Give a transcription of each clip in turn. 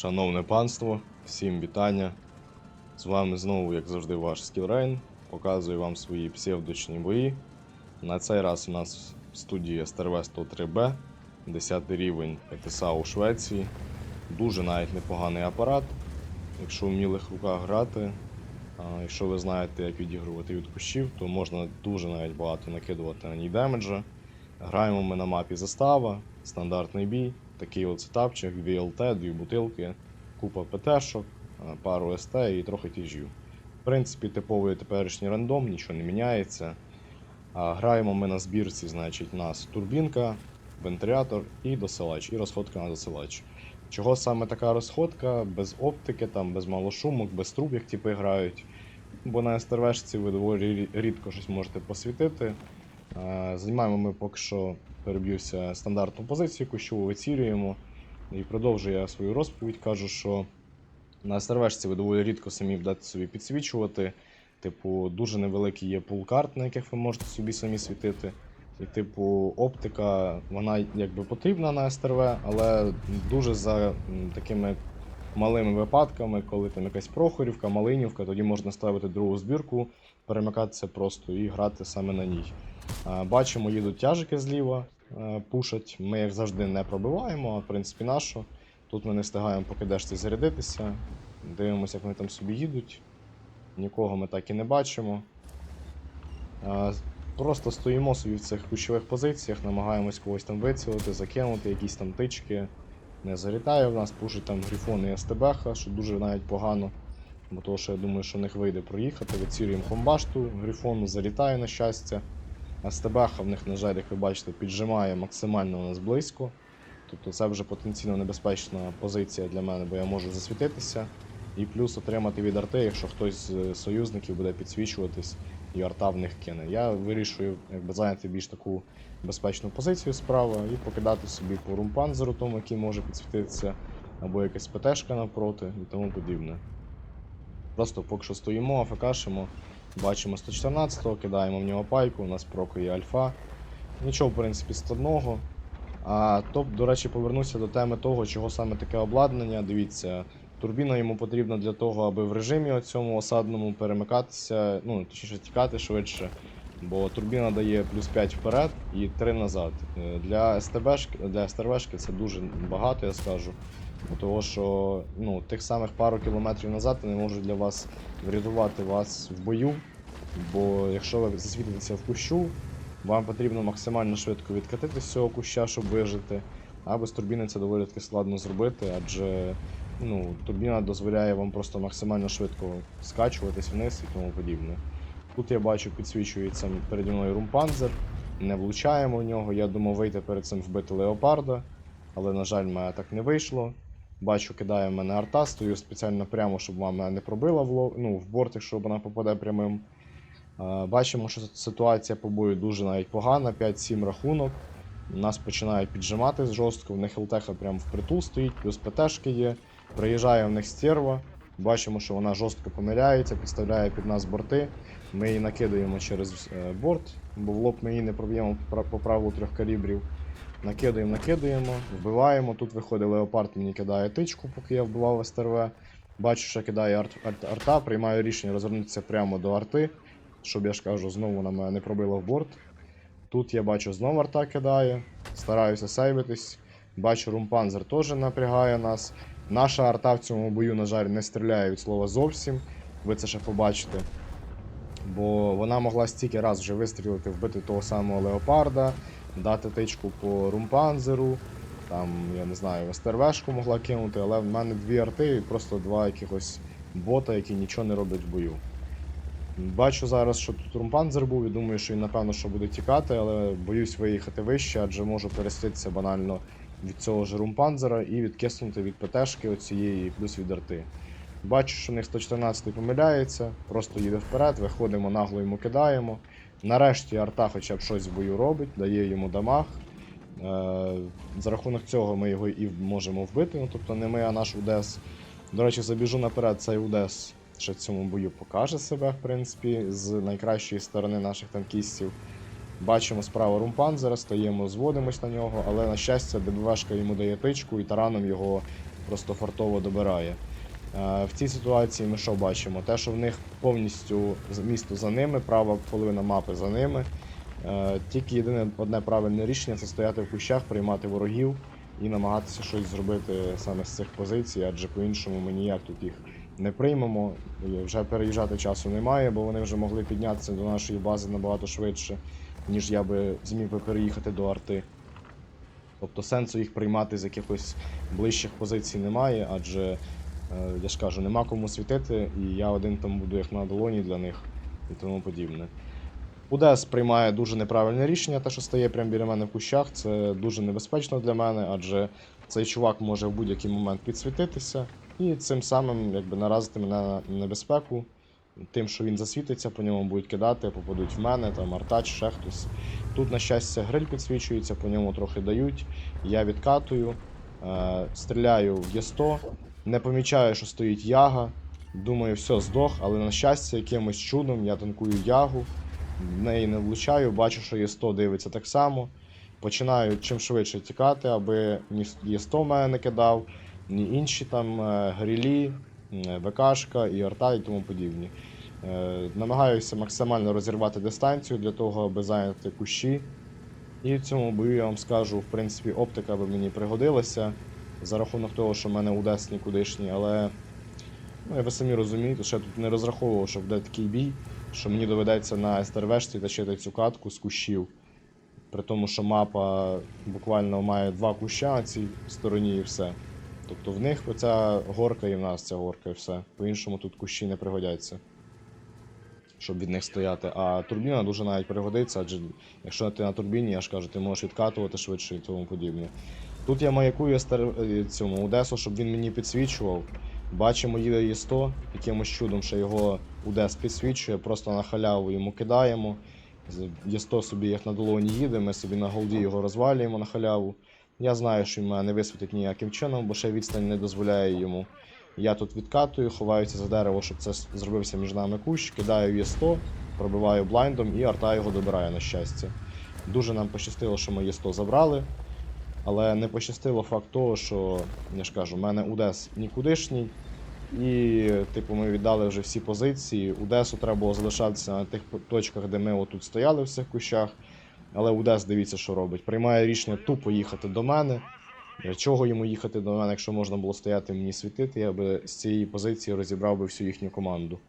Шановне панство, всім вітання. З вами знову, як завжди, ваш Скілрейн. Показую вам свої псевдочні бої. На цей раз у нас в студії СТРВ 103Б, 10 рівень ЕТСА у Швеції. Дуже навіть непоганий апарат. Якщо в вмілих руках грати, якщо ви знаєте, як відігрувати від кущів, то можна дуже навіть багато накидувати на ній демеджа. Граємо ми на мапі застава, стандартний бій, такий от сетапчик, дві бутилки, купа ПТшок, е, пару СТ і трохи тіжів. В принципі, типовий теперішній рандом, нічого не міняється. А граємо ми на збірці, значить, у нас турбінка, вентилятор і досилач, і розходка на досилач. Чого саме така розходка, без оптики, там, без малошумок, без труб, як типи грають. Бо на СТРВшці ви доволі рідко щось можете посвітити. Е, Займаємо ми поки що переб'юся стандартну позицію, яку вицілюємо. І продовжую я свою розповідь. Кажу, що на сервешці ви доволі рідко самі вдати собі підсвічувати. Типу, дуже невеликий є пул карт, на яких ви можете собі самі світити. І, типу, оптика, вона якби потрібна на СТРВ, але дуже за такими малими випадками, коли там якась Прохорівка, Малинівка, тоді можна ставити другу збірку, перемикатися просто і грати саме на ній. Бачимо, їдуть тяжики зліва, е, пушать. Ми як завжди не пробиваємо, а в принципі нашу. Тут ми не встигаємо поки дешці зарядитися. Дивимося, як вони там собі їдуть. Нікого ми так і не бачимо. Просто стоїмо собі в цих ключових позиціях, намагаємось когось там вицілити, закинути, якісь там тички. Не залітає в нас, пушить там Грифон і СТБХ, що дуже навіть погано. Бо того, що я думаю, що в них вийде проїхати. Вицілюємо комбашту, Грифон залітає на щастя. А в них, на жаль, як ви бачите, піджимає максимально у нас близько. Тобто це вже потенційно небезпечна позиція для мене, бо я можу засвітитися. І плюс отримати від арти, якщо хтось з союзників буде підсвічуватись і арта в них кине. Я вирішую якби, зайняти більш таку безпечну позицію справа і покидати собі по румпанзеру, тому який може підсвітитися, або якась ПТшка навпроти і тому подібне. Просто поки що стоїмо, АФКшимо, Бачимо 114-го, кидаємо в нього пайку, у нас прокує альфа. Нічого, в принципі, складного. А топ, до речі, повернуся до теми того, чого саме таке обладнання. Дивіться, турбіна йому потрібна для того, аби в режимі цьому осадному перемикатися, ну, точніше тікати швидше. Бо турбіна дає плюс 5 вперед і 3 назад. Е, Для СТБшки, для СТРВшки це дуже багато, я скажу. Того, що ну, тих самих пару кілометрів назад не можуть для вас врятувати вас в бою. Бо якщо ви засвітитеся в кущу, вам потрібно максимально швидко відкатити з цього куща, щоб вижити. А без турбіни це доволі таки складно зробити, адже ну, турбіна дозволяє вам просто максимально швидко скачуватись вниз і тому подібне. Тут я бачу, підсвічується переді мною румпанзер, не влучаємо в нього. Я думав вийти перед цим вбити леопарда, але, на жаль, мене так не вийшло. Бачу, кидає в мене арта, стою спеціально прямо, щоб мене не пробила в, ло- ну, в борт, якщо вона попаде прямим. Бачимо, що ситуація по бою дуже навіть погана, 5-7 рахунок. Нас починають піджимати жорстко, в них ЛТХ прямо впритул стоїть, плюс ПТшки є. Приїжджає в них стерва. Бачимо, що вона жорстко помиляється, підставляє під нас борти. Ми її накидаємо через е, борт, бо в лоб ми її не проб'ємо по правилу трьох калібрів. Накидаємо, накидаємо, вбиваємо. Тут виходить леопард, мені кидає тичку, поки я вбивав СТРВ. Бачу, що кидає арт, арт, арта, приймаю рішення розвернутися прямо до арти, щоб я ж кажу, знову вона мене не пробила в борт. Тут я бачу знову арта кидає, стараюся сейвитись. Бачу, румпанзер теж напрягає нас. Наша арта в цьому бою, на жаль, не стріляє від слова зовсім. Ви це ще побачите. Бо вона могла стільки раз вже вистрілити, вбити того самого леопарда, дати тичку по румпанзеру. Там, я не знаю, СТРВшку могла кинути, але в мене дві арти і просто два якихось бота, які нічого не роблять в бою. Бачу зараз, що тут румпанзер був і думаю, що він напевно що буде тікати, але боюсь виїхати вище, адже можу пересвітитися банально від цього ж румпанзера і відкиснути від ПТшки оцієї, плюс від арти. Бачу, що в них 114 помиляється, просто їде вперед, виходимо, нагло йому кидаємо. Нарешті арта хоча б щось в бою робить, дає йому дамаг. Е, за рахунок цього ми його і можемо вбити, ну тобто не ми, а наш УДЕС. До речі, забіжу наперед, цей УДЕС ще в цьому бою покаже себе, в принципі, з найкращої сторони наших танкістів. Бачимо справа румпанзера, стоїмо, зводимось на нього, але на щастя, ДБВшка йому дає тичку і тараном його просто фартово добирає. Е, В цій ситуації ми що бачимо? Те, що в них повністю місто за ними, права половина мапи за ними. Е, Тільки єдине одне правильне рішення це стояти в кущах, приймати ворогів і намагатися щось зробити саме з цих позицій, адже по-іншому ми ніяк тут їх не приймемо. Вже переїжджати часу немає, бо вони вже могли піднятися до нашої бази набагато швидше, ніж я би зміг би переїхати до арти. Тобто сенсу їх приймати з якихось ближчих позицій немає, адже е, я ж кажу, нема кому світити, і я один там буду як на долоні для них і тому подібне. Удес приймає дуже неправильне рішення, те, що стає прямо біля мене в кущах, це дуже небезпечно для мене, адже цей чувак може в будь-який момент підсвітитися і цим самим якби, наразити мене на небезпеку. Тим, що він засвітиться, по ньому будуть кидати, попадуть в мене, там артач, ще хтось. Тут, на щастя, гриль підсвічується, по ньому трохи дають. Я відкатую, е, стріляю в Є100, не помічаю, що стоїть яга. Думаю, все, здох, але на щастя, якимось чудом я танкую ягу, в неї не влучаю, бачу, що Є100 дивиться так само. Починаю чим швидше тікати, аби ні Є100 мене не кидав, ні інші там е, грілі, ВКшка і арта і тому подібні. Е, Намагаюся максимально розірвати дистанцію для того, аби зайняти кущі. І в цьому бою я вам скажу, в принципі, оптика би мені пригодилася за рахунок того, що в мене удес нікудишній, але ну, ви самі розумієте, що я тут не розраховував, що буде такий бій, що мені доведеться на СТРВшці тащити цю катку з кущів. При тому, що мапа буквально має два куща на цій стороні і все. Тобто в них оця горка і в нас ця горка і все. По-іншому тут кущі не пригодяться. Щоб від них стояти. А турбіна дуже навіть пригодиться, адже якщо ти на турбіні, я ж кажу, ти можеш відкатувати швидше і тому подібне. Тут я маякую е, цьому Удесу, щоб він мені підсвічував. Бачимо, їде Є100, якимось чудом, що його Удес підсвічує, просто на халяву йому кидаємо. З- Є100 собі як на долоні їде, ми собі на голді його розвалюємо на халяву. Я знаю, що він мене не висвітить ніяким чином, бо ще відстань не дозволяє йому. Я тут відкатую, ховаюся за дерево, щоб це зробився між нами кущ, кидаю Є100, пробиваю блайндом і арта його добирає на щастя. Дуже нам пощастило, що ми Є100 забрали. Але не пощастило факт того, що, я ж кажу, в мене Удес нікудишній. І, типу, ми віддали вже всі позиції. Удесу треба було залишатися на тих точках, де ми отут стояли в цих кущах. Але Удес, дивіться, що робить. Приймає рішення тупо їхати до мене. Для чого йому їхати до мене, якщо можна було стояти мені світити, я би з цієї позиції розібрав би всю їхню команду.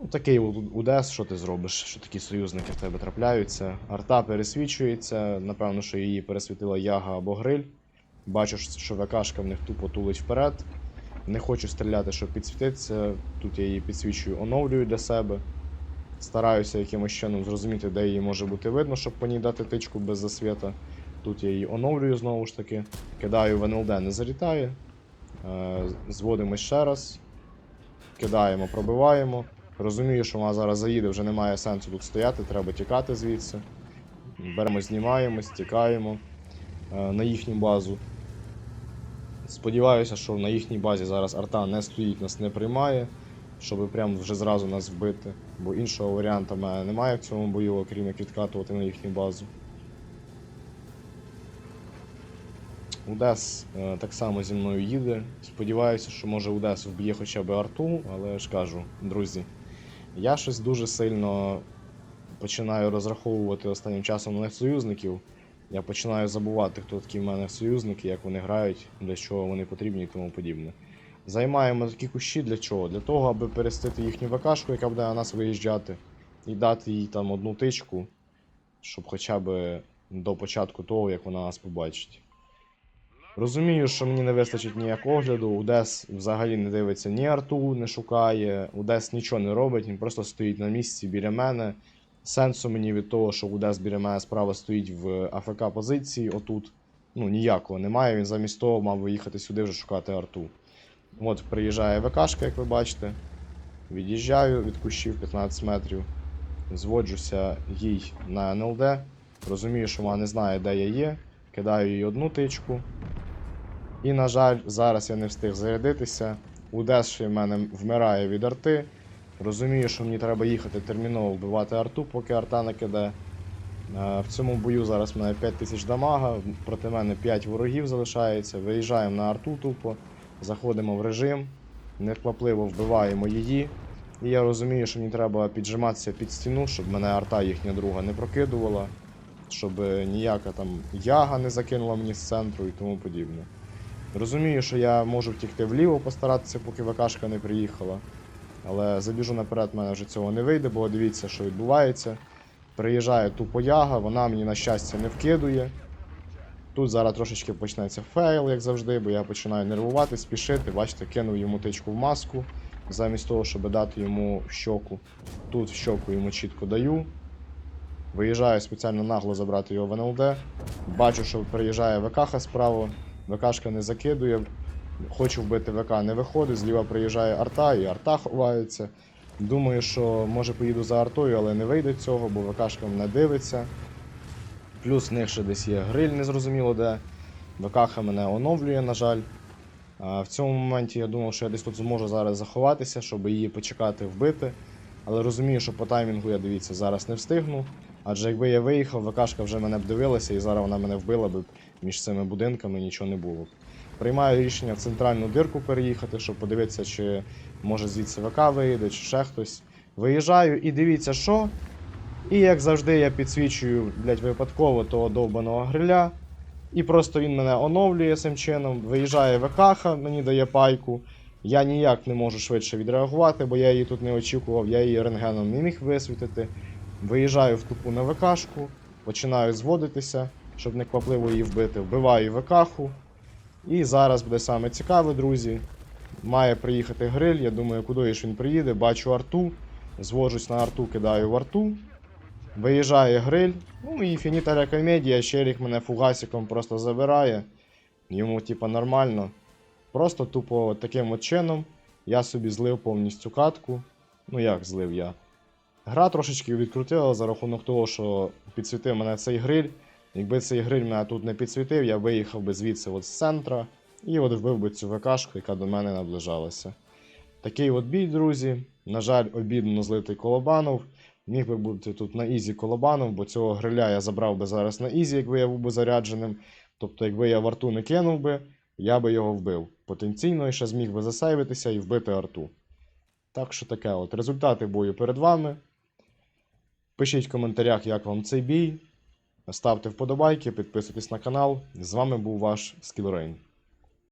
Ну, такий Удес, що ти зробиш, що такі союзники в тебе трапляються. Арта пересвічується, напевно, що її пересвітила яга або гриль. Бачу, що ВКшка в них тупо тулить вперед. Не хочу стріляти, щоб підсвітитися. Тут я її підсвічую, оновлюю для себе. Стараюся якимось чином зрозуміти, де її може бути видно, щоб по ній дати тичку без засвіта. Тут я її оновлюю знову ж таки. Кидаю в НЛД, не залітає. Е, Зводимось ще раз. Кидаємо, пробиваємо. Розумію, що вона зараз заїде, вже немає сенсу тут стояти, треба тікати звідси. Беремо, знімаємось, тікаємо е, на їхню базу. Сподіваюся, що на їхній базі зараз арта не стоїть, нас не приймає, щоб прям вже зразу нас вбити. Бо іншого варіанту мене немає в цьому бою, окрім як відкатувати на їхню базу. Удес е, так само зі мною їде. Сподіваюся, що може Удес вб'є хоча б арту, але ж кажу, друзі, я щось дуже сильно починаю розраховувати останнім часом на союзників. Я починаю забувати, хто такі в мене союзники, як вони грають, для чого вони потрібні і тому подібне. Займаємо такі кущі для чого? Для того, аби перестити їхню ВКшку, яка буде на нас виїжджати, і дати їй там одну тичку, щоб хоча б до початку того, як вона нас побачить. Розумію, що мені не вистачить ніяк огляду. Удес взагалі не дивиться ні арту, не шукає. Удес нічого не робить, він просто стоїть на місці біля мене. Сенсу мені від того, що Удес біля мене справа стоїть в АФК позиції отут. Ну, ніякого немає. Він замість того мав виїхати сюди вже шукати арту. От приїжджає ВКшка, як ви бачите. Від'їжджаю від кущів 15 метрів. Зводжуся їй на НЛД. Розумію, що вона не знає, де я є. Кидаю їй одну тичку. І, на жаль, зараз я не встиг зарядитися. Удес в мене вмирає від арти. Розумію, що мені треба їхати терміново вбивати арту, поки арта не киде. Е, В цьому бою зараз в мене 5 тисяч дамага, проти мене 5 ворогів залишається. Виїжджаємо на арту тупо, заходимо в режим, неквапливо вбиваємо її. І я розумію, що мені треба піджиматися під стіну, щоб мене арта їхня друга не прокидувала, щоб е, ніяка там яга не закинула мені з центру і тому подібне. Розумію, що я можу втікти вліво, постаратися, поки ВКшка не приїхала. Але забіжу наперед, мене вже цього не вийде, бо дивіться, що відбувається. Приїжджає тупо яга, вона мені на щастя не вкидує. Тут зараз трошечки почнеться фейл, як завжди, бо я починаю нервувати, спішити. Бачите, кинув йому тичку в маску, замість того, щоб дати йому в щоку. Тут в щоку йому чітко даю. Виїжджаю спеціально нагло забрати його в НЛД. Бачу, що приїжджає ВКХ справа, ВКшка не закидує. Хочу вбити ВК, не виходить, зліва приїжджає арта, і арта ховається. Думаю, що може поїду за артою, але не вийде цього, бо ВКшка мене дивиться. Плюс в них ще десь є гриль, незрозуміло де. ВКХ мене оновлює, на жаль. В цьому моменті я думав, що я десь тут зможу зараз заховатися, щоб її почекати вбити. Але розумію, що по таймінгу я дивіться, зараз не встигну. Адже якби я виїхав, ВКшка вже мене б дивилася, і зараз вона мене вбила б між цими будинками, нічого не було. б. Приймаю рішення в центральну дирку переїхати, щоб подивитися, чи може звідси ВК виїде, чи ще хтось. Виїжджаю і дивіться, що. І як завжди, я підсвічую, блядь, випадково того довбаного гриля. І просто він мене оновлює цим чином. Виїжджає ВКХ, мені дає пайку. Я ніяк не можу швидше відреагувати, бо я її тут не очікував, я її рентгеном не міг висвітити. Виїжджаю в тупу на ВКшку, починаю зводитися, щоб не квапливо її вбити. Вбиваю ВКху. І зараз буде саме цікаве, друзі. Має приїхати гриль, я думаю, куди ж він приїде. Бачу арту, звожусь на арту, кидаю в арту. Виїжджає гриль. Ну і фініта комедія, Щелік мене фугасиком просто забирає. Йому, типа, нормально. Просто тупо таким от чином я собі злив повністю катку. Ну як злив я? Гра трошечки відкрутила за рахунок того, що підсвітив мене цей гриль. Якби цей гриль мене тут не підсвітив, я виїхав би звідси от з центра і от вбив би цю ВКшку, яка до мене наближалася. Такий от бій, друзі. На жаль, обідно злитий Колобанов. Міг би бути тут на Ізі Колобанов, бо цього гриля я забрав би зараз на Ізі, якби я був би зарядженим. Тобто, якби я в арту не кинув би, я би його вбив. Потенційно і ще зміг би засейвитися і вбити арту. Так що таке от. Результати бою перед вами. Пишіть в коментарях, як вам цей бій. Ставте вподобайки, підписуйтесь на канал. З вами був ваш Скілрейн.